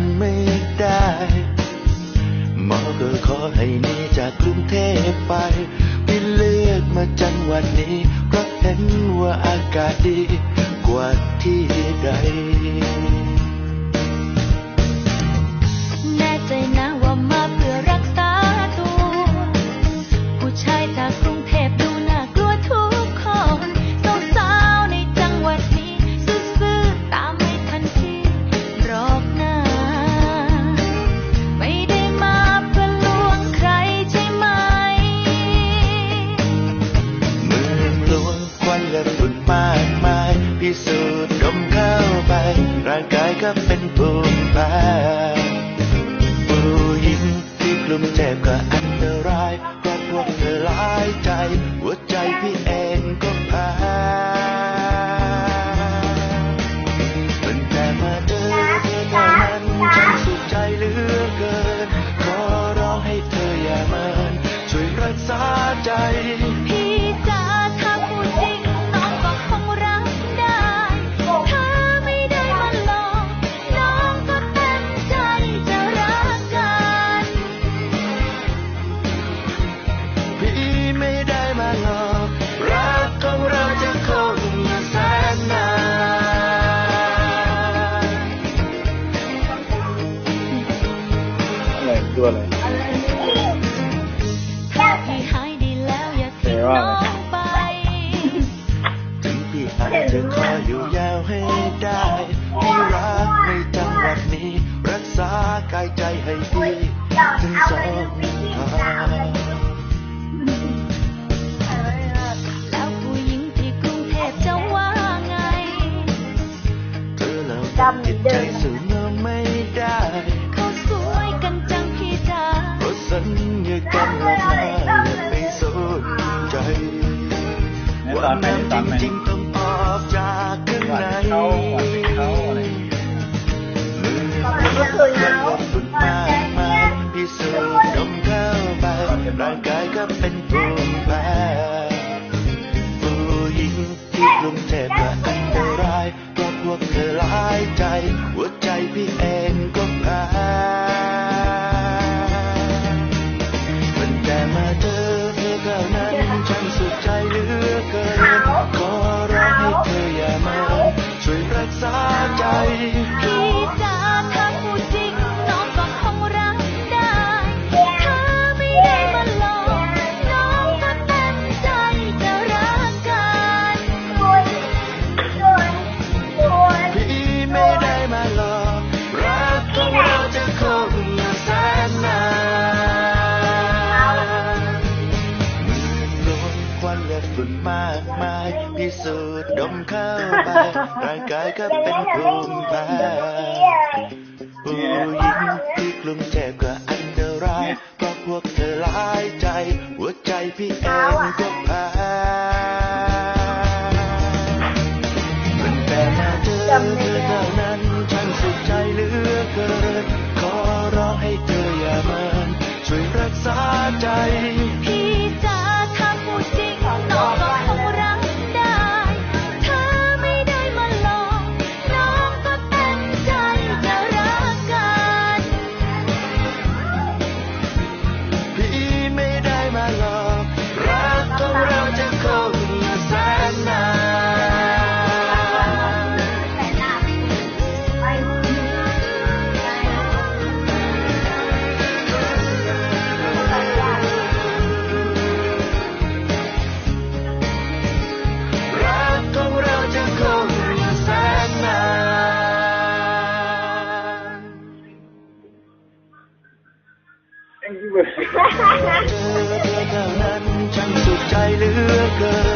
นไม่ได้หมอก็ขอให้หนีจากกรุงเทพไปไปเลือกมาจังหวัดนี้เพราะเห็นว่าอากาศดี ก็เป็นภูมิแพ้ผู้หญิงที่กลุ่มเจ็บก็อันตรายเพราะพวกเธอหลายใจ หัวใจพี่เองก็แพ้ตั้ง พี่ไม่ได้มาหลอกรักของเราจะคงอยู่แสนนานอะไรตัวอะไรถ้าพี่หายดีแล้วอย่าทิ้งน้องไป ถึงพี่อาจจะขออยู่ยาวให้ได้พี่รักในจังหวัดนี้ รักษากายใจให้ดีถึงสองทาง อเราจิตใจสูงเราไม่ได้เขาสวยกันจังพี่จ๋าเพราะสัญญากันว่าอย่าไปสนใจวันนั้นในตอนไหนจริงๆต้องออกจากข้างวันในเขาวันไม่เขาอะไรอย่างเงี้ยฝุ่นมากมายพิสูจน์ดมเข้าไปร่างกายก็เป็นภูมิแพ้ผู้หญิงที่กรุงเทพ รั ดมเข้าไปร่างกายก็เป็นภูมิแพ้ผู้หญิงที่กรุงเทพก็อันตรายเพราะพวกเธอหลายใจ หัวใจพี่เองก็แพ้ เลยเธอเธอเท่านั้นฉันสุขใจเหลือเกิน